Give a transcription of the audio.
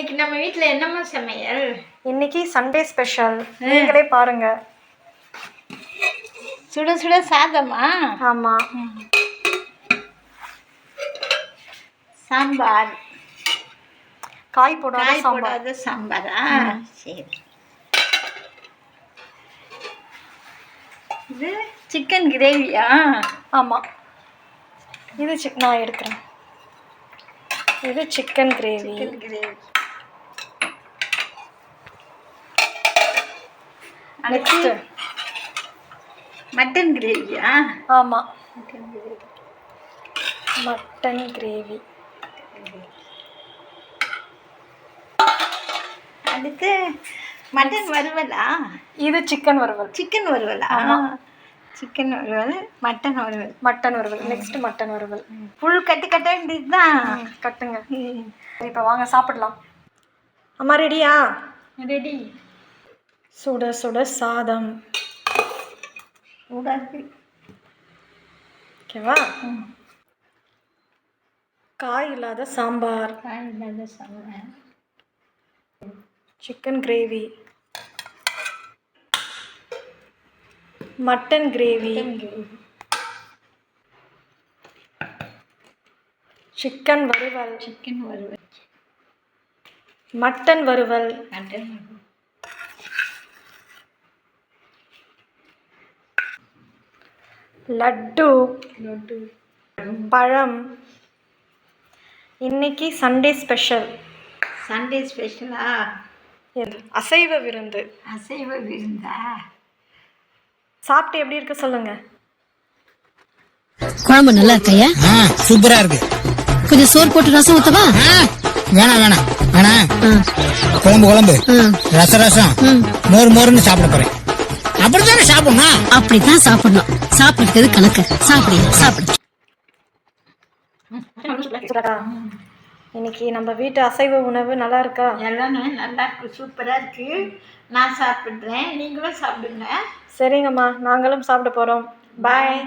இன்னைக்கு நம்ம வீட்டில் என்னம்மா சமையல்? இன்னைக்கு சண்டே ஸ்பெஷல் நீங்களே பாருங்க. சுட சுட சாதமா? ஆமா. சாம்பார். காய் போடாத காய் சாம்பார். போடாத சாம்பாரா? சரி. இது சிக்கன் கிரேவியா ஆமா. இது சிக் நான் எடுக்கிறேன். இது chicken gravy chicken gravy next mutton கிரேவியா ஆமா. மட்டன் கிரேவி மட்டன் கிரேவி அடுத்து மட்டன் வறுவலா? இது சிக்கன் வறுவல். சிக்கன் வறுவலா? சிக்கன் வறுவல் மட்டன் வறுவல். மட்டன் வறுவல். நெக்ஸ்ட் மட்டன் வறுவல். புல் கட்டு கட்ட வேண்டியதுதான் ம், கட்டுங்க. இப்போ வாங்க சாப்பிடலாம். அம்மா ரெடியா ரெடி சுட சுட சாதம். ஓகேவா? காய் இல்லாத சாம்பார். காய் இல்லாத sambar. Chicken gravy mutton gravy chicken வறுவல். சிக்கன் வறுவல். மட்டன் வறுவல். மட்டன் லட்டு லட்டு. பழம். இன்னைக்கு சண்டே ஸ்பெஷல் சண்டே ஸ்பெஷலா அசைவ விருந்து. அசைவ விருந்தா? சாப்பிட்டு எப்படி இருக்கு சொல்லுங்க. குழம்பு நல்லா இருக்கையா ஆ சூப்பரா இருக்கு. கொஞ்சம் சோறு போட்டு ரசம் ஊத்தவா? ஆ, வேணாம் வேணாம். வேணாம் ஆ, குழம்பு குழம்பு. ம். ரச ரசம். மோர் மோர்னு சாப்பிட போறேன். அப்படித்தானே சாப்பிடணும்? அப்படித்தான் சாப்பிடணும். சாப்பிடுறது கணக்கு. சாப்பிடு சாப்பிடு. இன்னைக்கு நம்ம வீட்டு அசைவ உணவு நல்லா இருக்கா? எல்லாமே நல்லா இருக்கு. சூப்பராக இருக்கு. நான் சாப்பிட்றேன். நீங்களும் சாப்பிடுங்க. சரிங்கம்மா. நாங்களும் சாப்பிட போறோம். பாய்